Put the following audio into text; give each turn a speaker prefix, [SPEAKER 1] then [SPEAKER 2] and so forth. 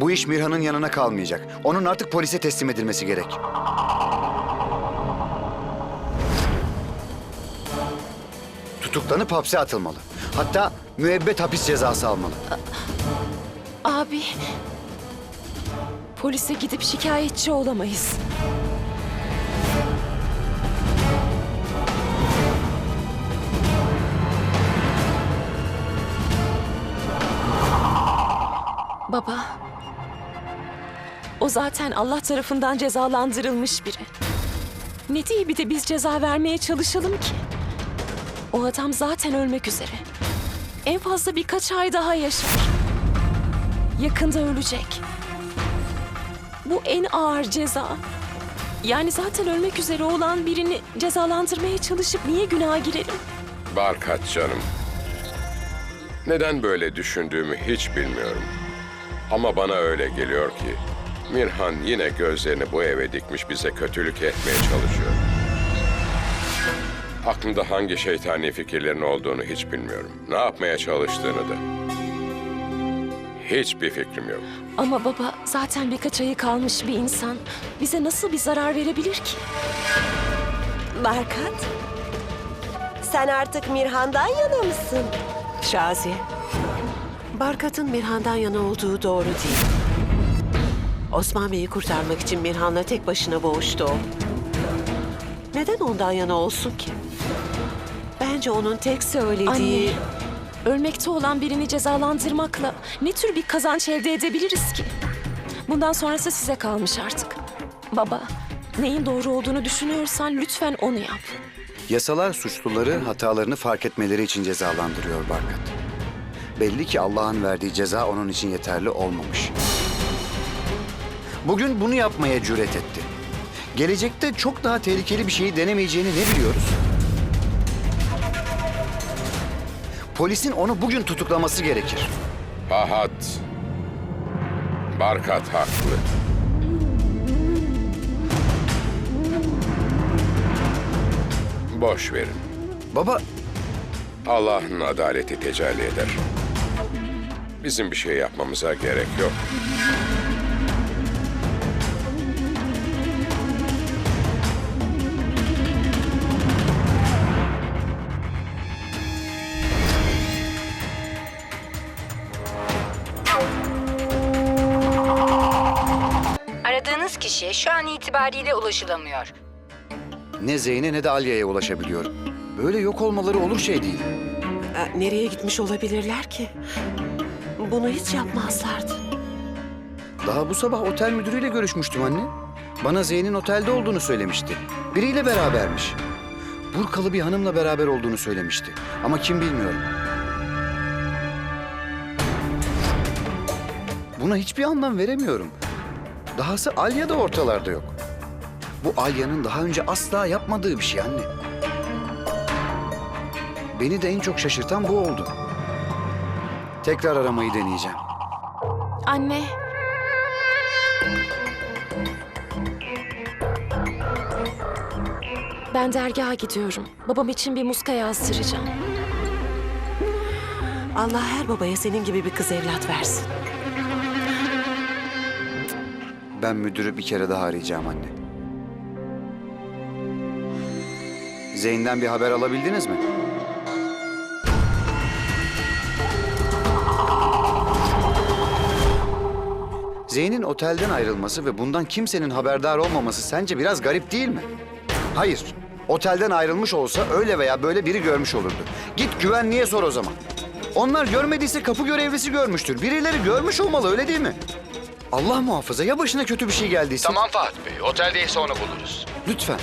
[SPEAKER 1] Bu iş Mirhan'ın yanına kalmayacak. Onun artık polise teslim edilmesi gerek. Tutuklanıp hapse atılmalı. Hatta müebbet hapis cezası almalı.
[SPEAKER 2] Abi. Polise gidip şikayetçi olamayız. Baba. O zaten Allah tarafından cezalandırılmış biri. Ne diye bir de biz ceza vermeye çalışalım ki? O adam zaten ölmek üzere. En fazla birkaç ay daha yaşar. Yakında ölecek. Bu en ağır ceza. Yani zaten ölmek üzere olan birini cezalandırmaya çalışıp niye günaha girelim?
[SPEAKER 3] Barkat canım. Neden böyle düşündüğümü hiç bilmiyorum. Ama bana öyle geliyor ki Mirhan yine gözlerini bu eve dikmiş bize kötülük etmeye çalışıyor. Aklında hangi şeytani fikirlerin olduğunu hiç bilmiyorum. Ne yapmaya çalıştığını da. Hiçbir fikrim yok.
[SPEAKER 2] Ama baba zaten birkaç ayı kalmış bir insan bize nasıl bir zarar verebilir ki?
[SPEAKER 4] Barkat, sen artık Mirhan'dan yana mısın?
[SPEAKER 5] Şazi, Barkat'ın Mirhan'dan yana olduğu doğru değil. Osman Bey'i kurtarmak için Mirhan'la tek başına boğuştu o. Neden ondan yana olsun ki? Bence onun tek söylediği...
[SPEAKER 2] Anne, ölmekte olan birini cezalandırmakla ne tür bir kazanç elde edebiliriz ki? Bundan sonrası size kalmış artık. Baba, neyin doğru olduğunu düşünüyorsan lütfen onu yap.
[SPEAKER 1] Yasalar suçluları hatalarını fark etmeleri için cezalandırıyor Barkat. Belli ki Allah'ın verdiği ceza onun için yeterli olmamış. Bugün bunu yapmaya cüret etti. Gelecekte çok daha tehlikeli bir şeyi denemeyeceğini ne biliyoruz? Polisin onu bugün tutuklaması gerekir.
[SPEAKER 3] Fahat. Barkat haklı. Boş verin.
[SPEAKER 1] Baba,
[SPEAKER 3] Allah'ın adaleti tecelli eder. Bizim bir şey yapmamıza gerek yok.
[SPEAKER 6] Kişiye şu an itibariyle ulaşılamıyor.
[SPEAKER 1] ne Zeyn'e ne de Alya'ya ulaşabiliyorum. Böyle yok olmaları olur şey değil.
[SPEAKER 5] e, nereye gitmiş olabilirler ki? Bunu hiç yapmazlardı.
[SPEAKER 1] Daha bu sabah otel müdürüyle görüşmüştüm anne. Bana Zeyn'in otelde olduğunu söylemişti. Biriyle berabermiş. Burkalı bir hanımla beraber olduğunu söylemişti. Ama kim bilmiyorum. Buna hiçbir anlam veremiyorum. Dahası Alya da ortalarda yok. Bu Alya'nın daha önce asla yapmadığı bir şey anne. Beni de en çok şaşırtan bu oldu. Tekrar aramayı deneyeceğim.
[SPEAKER 2] Anne. Ben dergaha gidiyorum. Babam için bir muska yazdıracağım.
[SPEAKER 5] Allah her babaya senin gibi bir kız evlat versin.
[SPEAKER 1] Ben müdürü bir kere daha arayacağım anne. Zeyn'den bir haber alabildiniz mi? Zeyn'in otelden ayrılması ve bundan kimsenin haberdar olmaması sence biraz garip değil mi? Hayır. Otelden ayrılmış olsa öyle veya böyle biri görmüş olurdu. Git güvenliğe sor o zaman. Onlar görmediyse kapı görevlisi görmüştür. Birileri görmüş olmalı öyle değil mi? Allah muhafaza ya başına kötü bir şey geldiyse?
[SPEAKER 7] Tamam Fahat Bey, oteldeyse onu buluruz.
[SPEAKER 1] Lütfen.